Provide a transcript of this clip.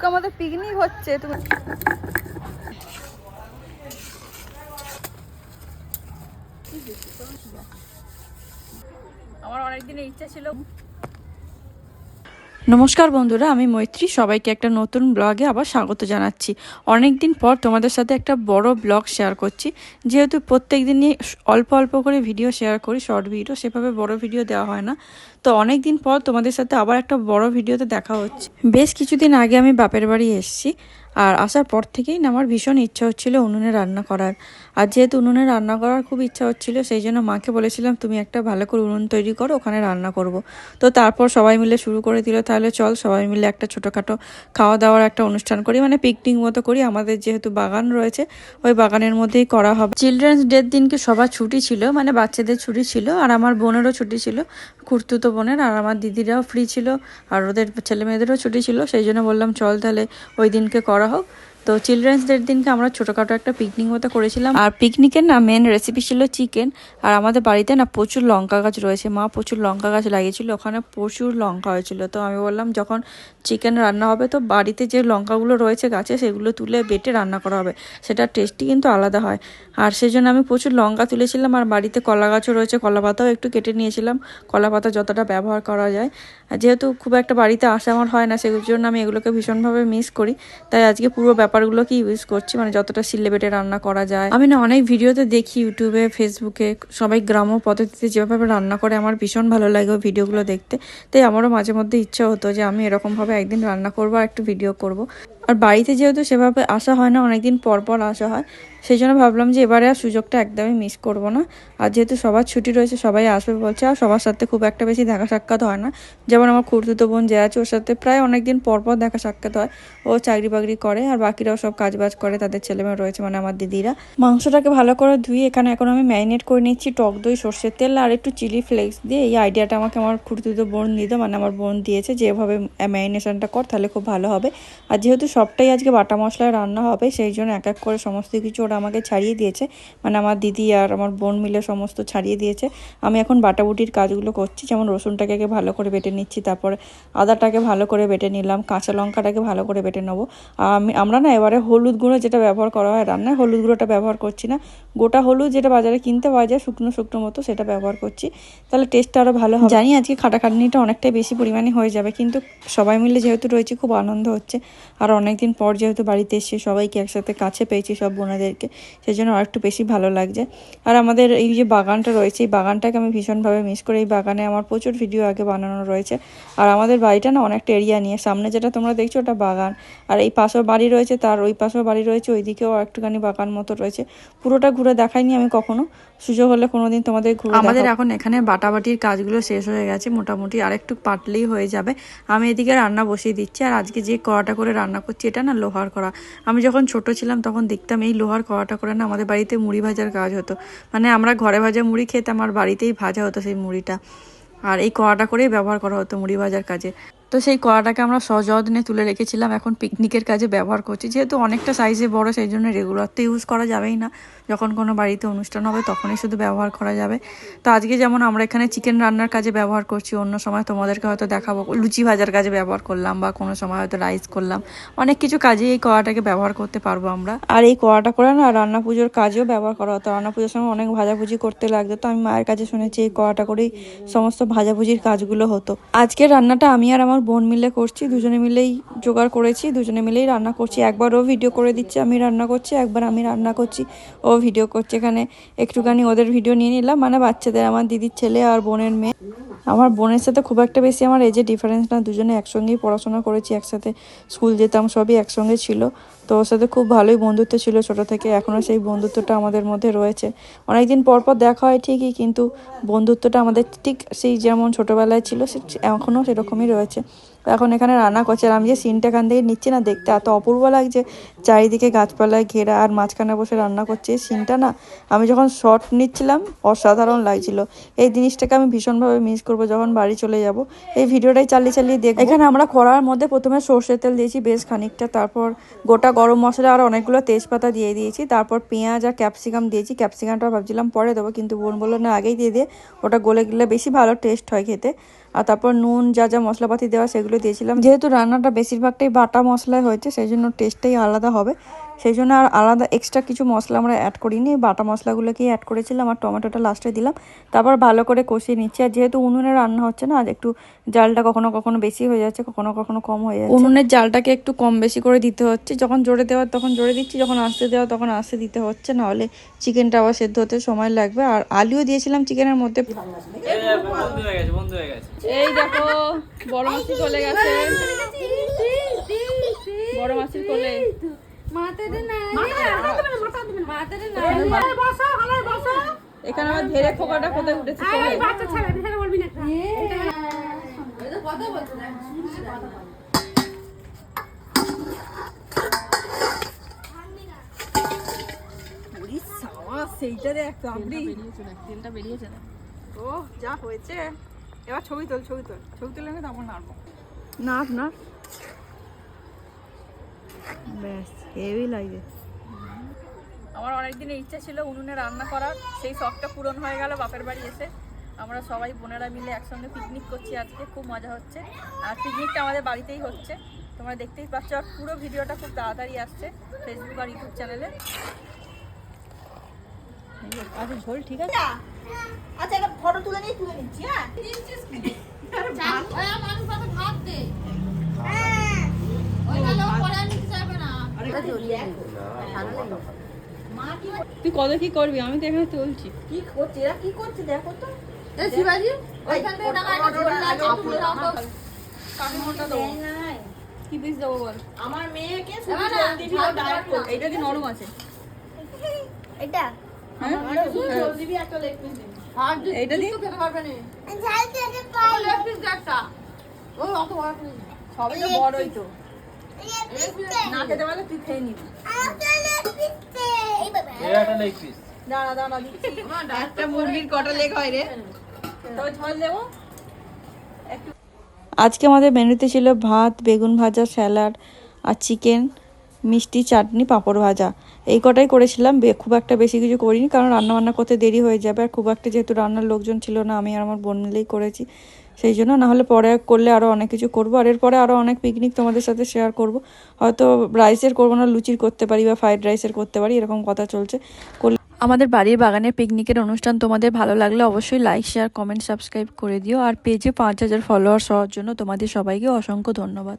আজকে আমাদের পিকনিক হচ্ছে তুমি আমার অনেকদিনের ইচ্ছা ছিল নমস্কার বন্ধুরা, আমি মৈত্রী। সবাইকে একটা নতুন ব্লগে আবার স্বাগত জানাচ্ছি। অনেক দিন পর তোমাদের সাথে একটা বড় ব্লগ শেয়ার করছি। যেহেতু প্রত্যেক দিনই অল্প অল্প করে ভিডিও শেয়ার করি, শর্ট ভিডিও, সেভাবে বড় ভিডিও দেওয়া হয় না। তো অনেক দিন পর তোমাদের সাথে আবার একটা বড় ভিডিওতে দেখা হচ্ছে। বেশ কিছুদিন আগে আমি বাপের বাড়ি এসেছি। আর আসার পর থেকেই আমার ভীষণ ইচ্ছা হচ্ছিল উনুনে রান্না করার। আর যেহেতু উনুনে রান্না করার খুব ইচ্ছা হচ্ছিল, সেই জন্য মাকে বলেছিলাম, তুমি একটা ভালো করে উনুন তৈরি করো, ওখানে রান্না করব। তো তারপর সবাই মিলে শুরু করে দিল, তাহলে চল সবাই মিলে একটা ছোটোখাটো খাওয়া দাওয়ার একটা অনুষ্ঠান করি। মানে পিকনিক মতো করি, আমাদের যেহেতু বাগান রয়েছে, ওই বাগানের মধ্যেই করা হবে। চিলড্রেন্স ডের দিনকে সবার ছুটি ছিল মানে বাচ্চাদের ছুটি ছিল, আর আমার বোনেরও ছুটি ছিল খুর্তুতো বোনের, আর আমার দিদিরাও ফ্রি ছিল, আর ওদের ছেলে মেয়েদেরও ছুটি ছিল, সেই জন্য বললাম, চল তাহলে ওই দিনকে করা হোক। তো চিলড্রেন্স ডের দিনকে আমরা ছোটোখাটো একটা পিকনিক মতো করেছিলাম। আর পিকনিকের না মেন রেসিপি ছিল চিকেন আর আমাদের বাড়িতে না প্রচুর লঙ্কা গাছ রয়েছে। মা প্রচুর লঙ্কা গাছ লাগিয়েছিল। ওখানে প্রচুর লঙ্কা হয়েছিল। তো আমি বললাম, যখন চিকেন রান্না হবে, তো বাড়িতে যে লঙ্কাগুলো রয়েছে গাছে, সেগুলো তুলে বেটে রান্না করা হবে। সেটা টেস্টই কিন্তু আলাদা হয়। আর সেই জন্য আমি প্রচুর লঙ্কা তুলেছিলাম। আর বাড়িতে কলা গাছও রয়েছে, কলা পাতাও একটু কেটে নিয়েছিলাম। কলা পাতা যতটা ব্যবহার করা যায়। যেহেতু খুব একটা বাড়িতে আসা আমার হয় না সেগুলোর জন্য আমি এগুলোকে ভীষণভাবে মিস করি। তাই আজকে পুরো ব্যাপারগুলোকে ইউজ করছি মানে যতটা সিলেবেটে রান্না করা যায়। আমি না অনেক ভিডিওতে দেখি ইউটিউবে ফেসবুকে সবাই গ্রাম্য পদ্ধতিতে যেভাবে রান্না করে, আমার ভীষণ ভালো লাগে ওই ভিডিওগুলো দেখতে। তাই আমারও মাঝে মধ্যে ইচ্ছা হতো যে আমি এরকমভাবে একদিন রান্না করব আর একটু ভিডিও করব। আর বাড়িতে যেহেতু সেভাবে আসা হয় না, অনেকদিন পর পর আসা হয়, সেই জন্য ভাবলাম যে এবারে আর সুযোগটা একদমই মিস করব না। আর যেহেতু সবার ছুটি রয়েছে, সবাই আসবে বলছে, আর সবার সাথে খুব একটা বেশি দেখা সাক্ষাৎ হয় না। যেমন আমার খুড়তুতো বোন যে আছে, ওর সাথে প্রায় অনেক দিন পর পর দেখা সাক্ষাৎ হয়। ও চাকরি বাকরি করে, আর বাকিরাও সব কাজ বাজ করে, তাদের ছেলেমেয়ে রয়েছে মানে আমার দিদিরা। মাংসটাকে ভালো করে ধুয়ে এখানে এখন আমি ম্যারিনেট করে নিচ্ছি, টক দই সর্ষের তেল, আর একটু চিলি ফ্লেক্স দিয়ে। এই আইডিয়াটা আমাকে আমার খুড়তুতো বোন দিত মানে আমার বোন দিয়েছে যে এভাবে ম্যারিনেশনটা কর, তাহলে খুব ভালো হবে। আর যেহেতু সবটাই আজকে বাটা মশলায় রান্না হবে, সেই জন্য এক এক করে সমস্ত কিছু ওরা আমাকে ছাড়িয়ে দিয়েছে। মানে আমার দিদি আর আমার বোন মিলে সমস্ত ছাড়িয়ে দিয়েছে। আমি এখন বাটাবুটির কাজগুলো করছি, যেমন রসুনটাকে আগে ভালো করে বেটে নিচ্ছি, তারপরে আদাটাকে ভালো করে বেটে নিলাম, কাঁচা লঙ্কাটাকে ভালো করে বেটে নেব। আমি, আমরা না এবারে হলুদ গুঁড়ো যেটা ব্যবহার করা হয় রান্নায়, হলুদ গুঁড়োটা ব্যবহার করছি না। গোটা হলুদ যেটা বাজারে কিনতে পাওয়া যায়, শুকনো শুকনো মতো সেটা ব্যবহার করছি। তাহলে টেস্টটা আরও ভালো হবে। জানি আজকে খাটাখাটনিটা অনেকটাই বেশি পরিমাণে হয়ে যাবে, কিন্তু সবাই মিলে যেহেতু রয়েছে, খুব আনন্দ হচ্ছে। আর অনেকদিন পর যেহেতু বাড়িতে এসেছি সবাইকে একসাথে কাছে পেয়েছি সব বোনেদেরকে সেই জন্য আরেকটু বেশি ভালো লাগছে। আর আমাদের এই যে বাগানটা রয়েছে, এই বাগানটাকে আমি ভীষণভাবে মিস করি। এই বাগানে আমার প্রচুর ভিডিও আগে বানানো রয়েছে। আর আমাদের বাড়িটা না অনেকটা এরিয়া নিয়ে, সামনে যেটা তোমরা দেখছ ওটা বাগান। আর এই পাশেও বাড়ি রয়েছে, তার ওই পাশেও বাড়ি রয়েছে, ওইদিকেও একটুখানি বাগান মতো রয়েছে। পুরোটা ঘুরে দেখাইনি আমি কখনো। সুযোগ হলে কোনোদিন তোমাদের ঘুরে আমাদের এখন এখানে বাটাবাটির কাজগুলো শেষ হয়ে গেছে, মোটামুটি আর একটু পাটলেই হয়ে যাবে। আমি এদিকে রান্না বসিয়ে দিচ্ছি, আর আজকে যে কড়াটা করে রান্না করছি, এটা না লোহার কড়া। আমি যখন ছোট ছিলাম, তখন দেখতাম এই লোহার কড়াটা করে না আমাদের বাড়িতে মুড়ি ভাজার কাজ হতো। মানে আমরা ঘরে ভাজা মুড়ি খেতাম, আর বাড়িতেই ভাজা হতো সেই মুড়িটা। আর এই কড়াটা করেই ব্যবহার করা হতো মুড়ি ভাজার কাজে। তো সেই কড়াটাকে আমরা সযত্নে তুলে রেখেছিলাম। এখন পিকনিকের কাজে ব্যবহার করছি। যেহেতু অনেকটা সাইজে বড়, সেই জন্য রেগুলার তো ইউজ করা যাবেই না। যখন কোনো বাড়িতে অনুষ্ঠান হবে, তখনই শুধু ব্যবহার করা যাবে। তো আজকে যেমন আমরা এখানে চিকেন রান্নার কাজে ব্যবহার করছি, অন্য সময় তোমাদেরকে হয়তো দেখাবো, লুচি ভাজার কাজে ব্যবহার করলাম বা কোনো সময় হয়তো রাইস করলাম। অনেক কিছু কাজে এই কড়াটাকে ব্যবহার করতে পারব আমরা। আর এই কড়াটা করে না রান্না পুজোর কাজেও ব্যবহার করা হতো। রান্না পুজোর সময় অনেক ভাজাভুজি করতে লাগতো। তো আমি মায়ের কাছে শুনেছি এই কড়াটা করেই সমস্ত ভাজাভুজির কাজগুলো হতো। আজকে রান্নাটা আমি আর আমার বোন মিলে করছি, দুজনে মিলেই জোগাড় করেছি, দুজনে মিলেই রান্না করছি। একবার ও ভিডিও করে দিচ্ছে, আমি রান্না করছি, একবার আমি রান্না করছি, ও ভিডিও করছে। এখানে একটুখানি ওদের ভিডিও নিয়ে নিলাম মানে বাচ্চাদের, আমার দিদির ছেলে আর বোনের মেয়ে। আমার বোনের সাথে খুব একটা বেশি আমার এজে ডিফারেন্স না। দুজনে একসঙ্গেই পড়াশোনা করেছি, একসাথে স্কুল যেতাম, সবই একসঙ্গে ছিল। তো ওর সাথে খুব ভালোই বন্ধুত্ব ছিল ছোটো থেকে, এখনও সেই বন্ধুত্বটা আমাদের মধ্যে রয়েছে। অনেকদিন পর পর দেখা হয় ঠিকই, কিন্তু বন্ধুত্বটা আমাদের ঠিক সেই যেমন ছোটোবেলায় ছিল, সে এখনও সেরকমই রয়েছে। এখন এখানে রান্না করছে আর আমি যে সিনটা এখান থেকে নিচ্ছি না, দেখতে এত অপূর্ব লাগছে। চারিদিকে গাছপালায় ঘেরা আর মাঝখানে বসে রান্না করছে সিনটা না। আমি যখন শর্ট নিচ্ছিলাম, অসাধারণ লাগছিল। এই জিনিসটাকে আমি ভীষণভাবে মিস করব যখন বাড়ি চলে যাব। এই ভিডিওটাই চালিয়ে চালিয়ে দেখ এখানে আমরা কড়ার মধ্যে প্রথমে সর্ষের তেল দিয়েছি বেশ খানিকটা, তারপর গোটা গরম মশলা আর অনেকগুলো তেজপাতা দিয়ে দিয়েছি, তারপর পেঁয়াজ আর ক্যাপসিকাম দিয়েছি। ক্যাপসিকামটা ভাবছিলাম পরে দেবো, কিন্তু বোন বলল, না, আগেই দিয়ে দিয়ে ওটা গলে গেলে বেশি ভালো টেস্ট হয় খেতে। আর তারপর নুন, যা যা মশলাপাতি দেওয়া সেগুলো দিয়েছিলাম। যেহেতু রান্নাটা বেশিরভাগটাই বাটা মশলায় হয়েছে সেই জন্য টেস্টটাই আলাদা হবে। সেই জন্য আর আলাদা এক্সট্রা কিছু মশলা আমরা অ্যাড করিনি। বাটা মশলাগুলোকেই অ্যাড করেছিলাম আর টমেটোটা লাস্টে দিলাম। তারপর ভালো করে কষিয়ে নিচ্ছি। আর যেহেতু উনুনে রান্না হচ্ছে না আজ একটু জালটা কখনো কখনো বেশি হয়ে যাচ্ছে কখনো কখনো কম হয়ে যাচ্ছে। উনুনের জালটাকে একটু কম বেশি করে দিতে হচ্ছে। যখন জোরে দেওয়ার তখন জোরে দিচ্ছি যখন আস্তে দেওয়া তখন আস্তে দিতে হচ্ছে। নাহলে চিকেনটা আবার সেদ্ধ হতে সময় লাগবে। আর আলুও দিয়েছিলাম চিকেনের মধ্যে। এই দেখো, বন্ধু হয়ে গেছে বন্ধু হয়ে গেছে এই দেখো বড় মাসি চলে গেছে। বড় মাসির কোলে। এখানে আমার ধেরে ফোকাটা কোথায় উঠেছে? ওরে সাবাস, সেইটারে একটা আপনি ও যা হয়েছে। এবার ছবি তোল ছবি তোল। ছবি তুলে নিয়ে তারপর নাড়বো। নাড় না ব্যাস হেভি লাগবে আমার অনেক দিনের ইচ্ছা ছিল উনুনে রান্না করার সেই শখটা পূরণ হয়ে গেল বাপের বাড়ি এসে। আমরা সবাই বোনেরা মিলে একসঙ্গে পিকনিক করছি আজকে খুব মজা হচ্ছে। আর পিকনিকটা আমাদের বাড়িতেই হচ্ছে। তোমরা দেখতেই পাচ্ছ আর পুরো ভিডিওটা খুব তাড়াতাড়ি আসছে ফেসবুক আর ইউটিউব চ্যানেলে আচ্ছা ঝোল ঠিক আছে? আচ্ছা একটা ফটো তুলে নিয়ে তুলে নিচ্ছি হ্যাঁ? তুই কত কি করবি? আমি তো এখানে তুলছি। কি করছে? এরা কি করছে? দেখো তো। কি পিস দেবো বল? আমার মেয়েকে কি নরম আছে? এটা? হ্যাঁ? দিয়ে? সবই তো বড়ই তো। না খেতে পারলে তুই খেয়ে নিবি। এই একটা লেগ পিস দাঁড়া দাঁড়া দিচ্ছি। একটা মুরগির কটা লেগ হয় রে? তবে ঝোল দেবো। আজকে আমাদের মেনুতে ছিল ভাত বেগুন ভাজা স্যালাড আর চিকেন মিষ্টি চাটনি পাঁপড় ভাজা। এই কটাই করেছিলাম বে- খুব একটা বেশি কিছু করিনি কারণ রান্না বান্না করতে দেরি হয়ে যাবে। আর খুব একটা যেহেতু রান্নার লোকজন ছিল না আমি আর আমার বোন মিলেই করেছি। সেই জন্য নাহলে পরে করলে আরও অনেক কিছু করব। আর এরপরে আরও অনেক পিকনিক তোমাদের সাথে শেয়ার করব। হয়তো রাইসের করব না, লুচির করতে পারি বা ফ্রাইড রাইসের করতে পারি, এরকম কথা চলছে। করলে আমাদের বাড়ির বাগানের পিকনিকের অনুষ্ঠান তোমাদের ভালো লাগলে অবশ্যই লাইক শেয়ার কমেন্ট সাবস্ক্রাইব করে দিও। আর পেজে পাঁচ হাজার ফলোয়ার্স হওয়ার জন্য তোমাদের সবাইকে অসংখ্য ধন্যবাদ।